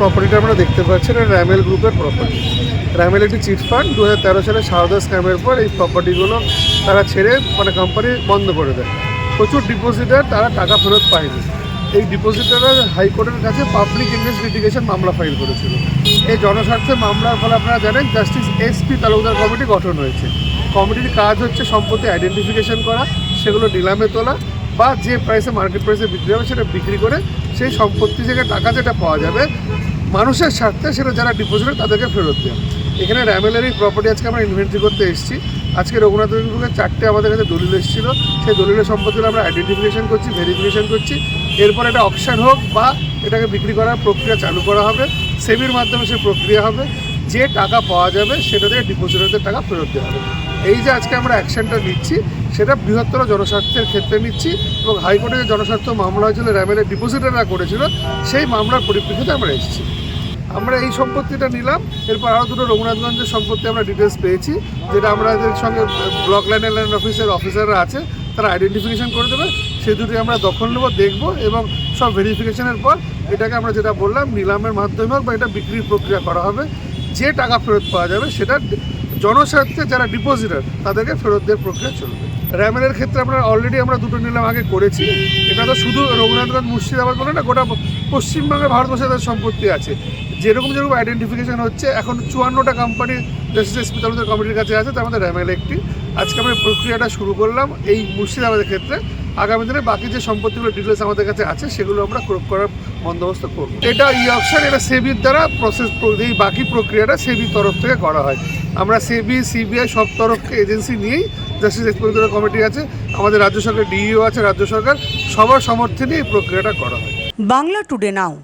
প্রপার্টিটা আমরা দেখতে পাচ্ছি এটা র্যামেল গ্রুপের প্রপার্টি র্যামেল একটি চিট ফান্ড দু হাজার তেরো সালে সারদা স্ক্যামের পর এই প্রপার্টিগুলো তারা ছেড়ে মানে কোম্পানি বন্ধ করে দেয়। প্রচুর ডিপোজিটার তারা টাকা ফেরত পায়নি। এই ডিপোজিটাররা হাইকোর্টের কাছে পাবলিক ইন্টারেস্ট লিটিগেশন মামলা ফাইল করেছিল। এই জনস্বার্থে মামলার ফলে আপনারা জানেন জাস্টিস এসপি তালুকদার কমিটি গঠন হয়েছে। কমিটির কাজ হচ্ছে সম্পত্তি আইডেন্টিফিকেশন করা, সেগুলো নিলামে তোলা বা যে প্রাইসে মার্কেট প্রাইসে বিক্রি হবে সেটা বিক্রি করে সেই সম্পত্তি থেকে টাকা যেটা পাওয়া যাবে মানুষের স্বার্থে সেটা যারা ডিপোজিট তাদেরকে ফেরত দেওয়া এখানে র্যামেলের এই প্রপার্টি আজকে আমরা ইনভেন্টরি করতে এসেছি। আজকে রঘুনাথপুরের চারটে আমাদের কাছে দলিল এসেছিল। সেই দলিলের সম্পত্তিগুলো আমরা আইডেন্টিফিকেশন করছি ভেরিফিকেশন করছি। এরপর এটা অপশান হোক বা এটাকে বিক্রি করার প্রক্রিয়া চালু করা হবে সেবির মাধ্যমে সে প্রক্রিয়া হবে। যে টাকা পাওয়া যাবে সেটা দিয়ে ডিপোজিটারদের টাকা ফেরত দেওয়া হবে। এই যে আজকে আমরা অ্যাকশনটা নিচ্ছি, সেটা বৃহত্তর জনস্বার্থের ক্ষেত্রে নিচ্ছি এবং হাইকোর্টে যে জনস্বার্থ মামলা হয়েছিল র্যামেলের ডিপোজিটাররা করেছিল, সেই মামলার পরিপ্রেক্ষিতে আমরা এসেছি। আমরা এই সম্পত্তিটা নিলাম। এরপর আরও দুটো রঘুনাথগঞ্জের সম্পত্তি আমরা ডিটেলস পেয়েছি, যেটা আমাদের সঙ্গে ব্লক লাইন লাইন অফিসের অফিসাররা আছে, তারা আইডেন্টিফিকেশন করে দেবে। সে দুটি আমরা দখল নেব, দেখব এবং সব ভেরিফিকেশনের পর এটাকে আমরা যেটা বললাম, নিলামের মাধ্যমে হোক বা এটা বিক্রির প্রক্রিয়া করা হবে, যে টাকা ফেরত পাওয়া যাবে সেটা জনস্বার্থে যারা ডিপোজিটার, তাদেরকে ফেরত দেওয়ার প্রক্রিয়া চলবে। র্যামেলের ক্ষেত্রে আমরা অলরেডি আমরা দুটো নিলাম আগে করেছি। এটা তো শুধু রঘুনাথগঞ্জ মুর্শিদাবাদ বলে না, গোটা পশ্চিমবঙ্গে ভারতবর্ষে তাদের সম্পত্তি আছে। যেরকম যেরকম আইডেন্টিফিকেশন হচ্ছে, এখন চুয়ান্নটা কোম্পানি জাস্টিস তালুকদার কমিটির কাছে আছে, তার মধ্যে র্যামেল একটি। আজকে আমরা প্রক্রিয়াটা শুরু করলাম এই মুর্শিদাবাদের ক্ষেত্রে। আগামী দিনে বাকি যে সম্পত্তিগুলো ডিটেলস আমাদের কাছে আছে, সেগুলো আমরা ক্রোপ করার বন্দোবস্ত করব। এটা ই অপশন এটা সেবির দ্বারা প্রসেস এই বাকি প্রক্রিয়াটা সেবির তরফ থেকে করা হয়। আমরা সেবি সিবিআই সব তরফ এজেন্সি নিয়েই জাস্টিস এক্সপেন্ডিচার কমিটি আছে, আমাদের রাজ্য সরকার ডিইও আছে, রাজ্য সরকার, সবার সমর্থনে এই প্রক্রিয়াটা করা হয়। বাংলা টুডে নাও